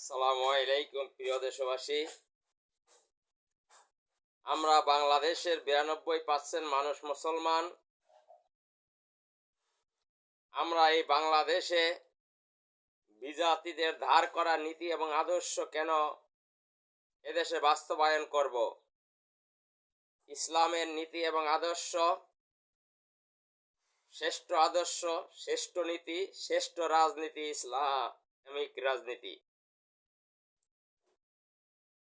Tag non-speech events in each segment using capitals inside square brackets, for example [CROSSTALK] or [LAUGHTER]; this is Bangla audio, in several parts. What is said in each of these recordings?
আসসালামু আলাইকুম, প্রিয় দেশবাসী। আমরা বাংলাদেশের বিরানব্বই পার্সেন্ট মানুষ মুসলমান। আমরা এই বাংলাদেশে বিজাতিদের ধার করা নীতি এবং আদর্শ কেন এদেশে বাস্তবায়ন করব? ইসলামের নীতি এবং আদর্শ, শ্রেষ্ঠ আদর্শ, শ্রেষ্ঠ নীতি, শ্রেষ্ঠ রাজনীতি, ইসলামিক রাজনীতি।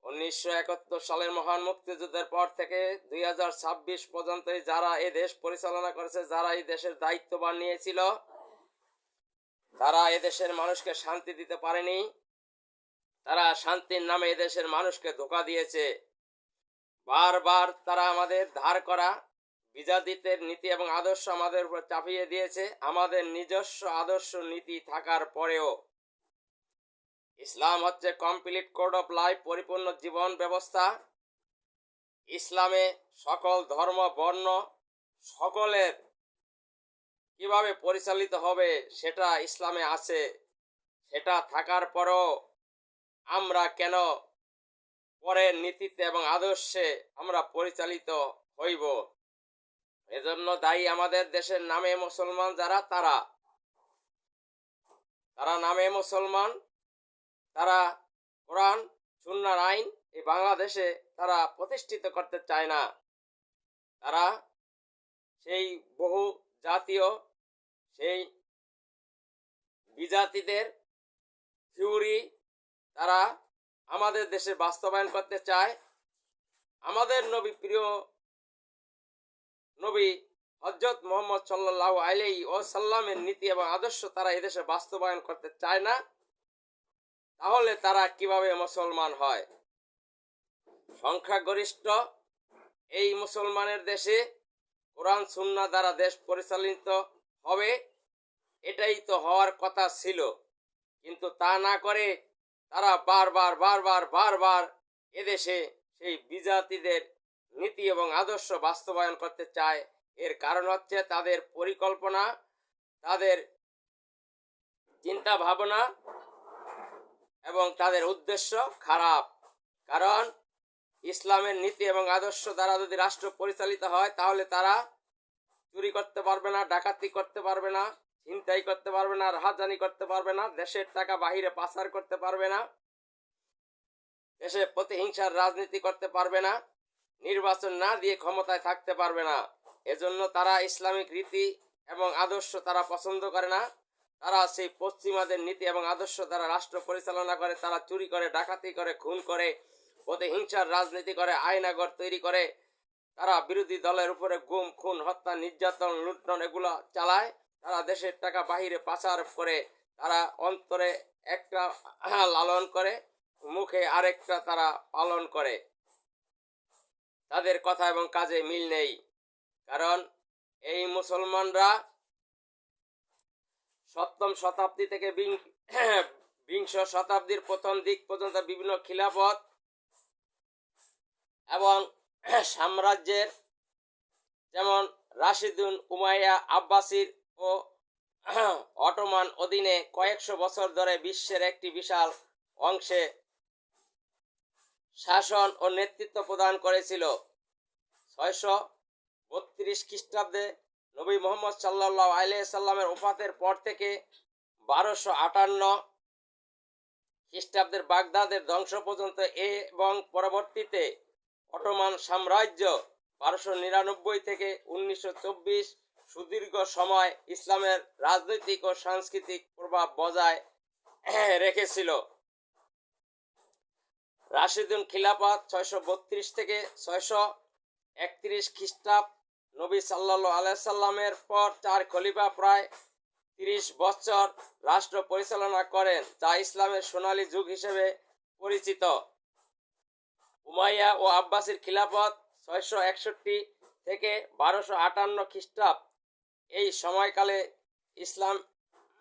উনিশশো একাত্তর সালের মহান মুক্তিযুদ্ধের পর থেকে দুই হাজার ছাব্বিশ পর্যন্ত যারা এই দেশ পরিচালনা করেছে, যারা এই দেশের দায়িত্ববান নিয়েছিল তারা এদেশের মানুষকে শান্তি দিতে পারেনি। তারা শান্তির নামে এদেশের মানুষকে ধোকা দিয়েছে। বারবার তারা আমাদের ধার করা, বিজাতিদের নীতি এবং আদর্শ আমাদের উপর চাপিয়ে দিয়েছে। আমাদের নিজস্ব আদর্শ নীতি থাকার পরেও ইসলাম হচ্ছে কমপ্লিট কোড অফ লাইফ পরিপূর্ণ জীবন ব্যবস্থা। ইসলামে সকল ধর্ম, বর্ণ সকলের কীভাবে পরিচালিত হবে সেটা ইসলামে আছে। সেটা থাকার পরও আমরা কেন পরের নীতিতে এবং আদর্শে আমরা পরিচালিত হইব? এজন্য দায়ী আমাদের দেশের নামে মুসলমান যারা, তারা। তারা নামে মুসলমান তারা কোরআন, সুন্নার আইন এই বাংলাদেশে তারা প্রতিষ্ঠিত করতে চায় না। তারা সেই বহু জাতীয়, সেই বিজাতিদের থিওরি তারা আমাদের দেশে বাস্তবায়ন করতে চায়। আমাদের নবী, প্রিয় নবী হজরত মোহাম্মদ সাল্লাহ আলাই ও সাল্লামের নীতি এবং আদর্শ তারা এদেশে বাস্তবায়ন করতে চায় না। তাহলে তারা কীভাবে মুসলমান হয়? সংখ্যাগরিষ্ঠ এই মুসলমানের দেশে কোরআন সুন্না দ্বারা দেশ পরিচালিত হবে, এটাই তো হওয়ার কথা ছিল। কিন্তু তা না করে তারা বারবার বারবার বারবার এদেশে সেই বিজাতিদের নীতি এবং আদর্শ বাস্তবায়ন করতে চায়। এর কারণ হচ্ছে তাদের পরিকল্পনা, তাদের চিন্তা ভাবনা এবং তাদের উদ্দেশ্য খারাপ। কারণ ইসলামের নীতি এবং আদর্শ দ্বারা যদি রাষ্ট্র পরিচালিত হয়, তাহলে তারা চুরি করতে পারবে না, ডাকাতি করতে পারবে না, ছিনতাই করতে পারবে না, রাহাজানি করতে পারবে না, দেশের টাকা বাহিরে পাচার করতে পারবে না, দেশে প্রতিহিংসার রাজনীতি করতে পারবে না, নির্বাচন না দিয়ে ক্ষমতায় থাকতে পারবে না। এজন্য তারা ইসলামিক রীতি এবং আদর্শ তারা পছন্দ করে না। তারা সেই পশ্চিমাদের নীতি এবং আদর্শ দ্বারা রাষ্ট্র পরিচালনা করে, তারা চুরি করে, ডাকাতি করে, খুন করে প্রতিহিংসার রাজনীতি করে, আয়নাগর তৈরি করে, তারা বিরোধী দলের উপরে গুম, খুন, হত্যা, নির্যাতন, লুণ্ঠন এগুলো চালায়। তারা দেশের টাকা বাহিরে পাচার করে, তারা অন্তরে একটা লালন করে, মুখে আরেকটা তারা পালন করে। তাদের কথা এবং কাজে মিল নেই। কারণ এই মুসলমানরা সপ্তম শতাব্দী থেকে [CLEARS THROAT] বিংশ শতাব্দীর প্রথম দিক পর্যন্ত বিভিন্ন খিলাফত এবং [CLEARS THROAT] সাম্রাজ্যের, যেমন রাশিদুন উমাইয়া আব্বাসির ও [CLEARS THROAT] অটোমান অধীনে কয়েকশো বছর ধরে বিশ্বের একটি বিশাল অংশে শাসন ও নেতৃত্ব প্রদান করেছিল। ছয়শো বত্রিশ খ্রিস্টাব্দে নবী মোহাম্মদ সাল্লাহ আলিয়াল্লামের ওফাতের পর থেকে বারোশো আটান্ন খ্রিস্টাব্দের বাগদাদের ধ্বংস পর্যন্ত এবং পরবর্তীতে অটোমান সাম্রাজ্য বারোশো নিরানব্বই থেকে উনিশশো চব্বিশ সুদীর্ঘ সময় ইসলামের রাজনৈতিক ও সাংস্কৃতিক প্রভাব বজায় রেখেছিল। রাশিদুন খিলাফত ছয়শো বত্রিশ থেকে ছয়শো একত্রিশ খ্রিস্টাব্দ নবী সাল্লাহ আলাইসাল্লামের পর চার খলিফা প্রায় তিরিশ বছর রাষ্ট্র পরিচালনা করেন, যা ইসলামের সোনালী যুগ হিসেবে পরিচিত। উমাইয়া ও আব্বাসির খিলাফত ছয়শো একষট্টি থেকে বারোশো আটান্ন খ্রিস্টাব্দ। এই সময়কালে ইসলাম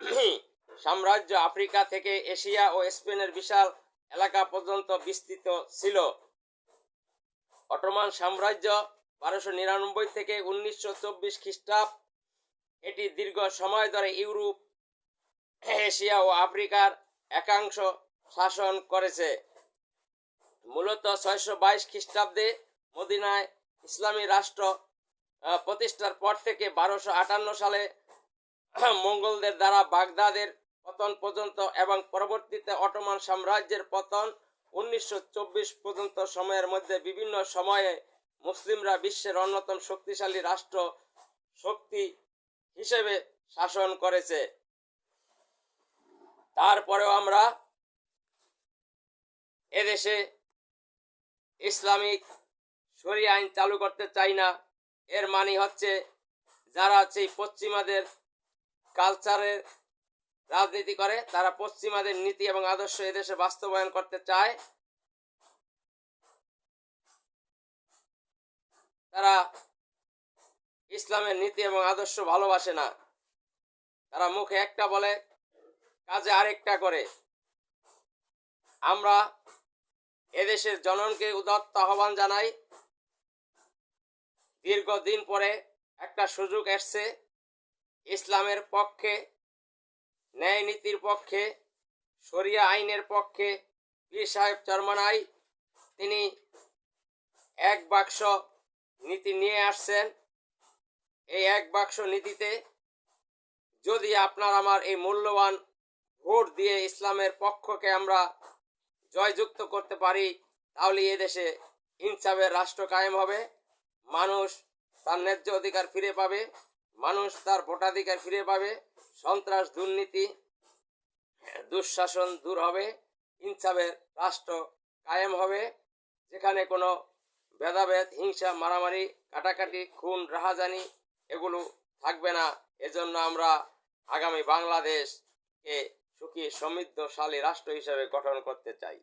[CLEARS THROAT] সাম্রাজ্য আফ্রিকা থেকে এশিয়া ও স্পেনের বিশাল এলাকা পর্যন্ত বিস্তৃত ছিল। অটোমান সাম্রাজ্য বারোশো নিরানব্বই থেকে উনিশশো চব্বিশ খ্রিস্টাব্দ। এটি দীর্ঘ সময় ধরে ইউরোপ, এশিয়া ও আফ্রিকার একাংশ শাসন করেছে। মূলত ছয়শো বাইশ খ্রিস্টাব্দে মদিনায় ইসলামী রাষ্ট্র প্রতিষ্ঠার পর থেকে বারোশো আটান্ন সালে মঙ্গলদের দ্বারা বাগদাদের পতন পর্যন্ত এবং পরবর্তীতে অটোমান সাম্রাজ্যের পতন উনিশশো চব্বিশ পর্যন্ত সময়ের মধ্যে বিভিন্ন সময়ে মুসলিমরা বিশ্বের অন্যতম শক্তিশালী রাষ্ট্র শক্তি হিসেবে শাসন করেছে। তারপরেও আমরা এদেশে ইসলামিক শরীয় আইন চালু করতে চাই না। এর মানে হচ্ছে যারা সেই পশ্চিমাদের কালচারের রাজনীতি করে, তারা পশ্চিমাদের নীতি এবং আদর্শ এদেশে বাস্তবায়ন করতে চায়। তারা ইসলামের নীতি এবং আদর্শ ভালোবাসে না। তারা মুখে একটা বলে, কাজে আরেকটা করে। আমরা এদেশের জননকে উদাত্ত আহ্বান জানাই। দীর্ঘদিন পরে একটা সুযোগ এসছে। ইসলামের পক্ষে, ন্যায় নীতির পক্ষে, শরিয়া আইনের পক্ষে, পীর সাহেব চরমানাই, তিনি এক বাক্স নীতি নিয়ে আসছেন এই এক বাক্স নীতিতে, যদি আপনার আমার এই মূল্যবান ভোট দিয়ে ইসলামের পক্ষকে আমরা জয়যুক্ত করতে পারি, তাহলে এ দেশে ইনসাফের রাষ্ট্র কায়েম হবে। মানুষ তার ন্যায্য অধিকার ফিরে পাবে, মানুষ তার ভোটাধিকার ফিরে পাবে, সন্ত্রাস, দুর্নীতি, দুঃশাসন দূর হবে ইনসাফের রাষ্ট্র কায়েম হবে। যেখানে কোনো ভেদাভেদ, হিংসা, মারামারি, কাটাকাটি, খুন, রাহাজানি এগুলো থাকবে না। এজন্য আমরা আগামী বাংলাদেশকে সুখী, সমৃদ্ধশালী রাষ্ট্র হিসেবে গঠন করতে চাই।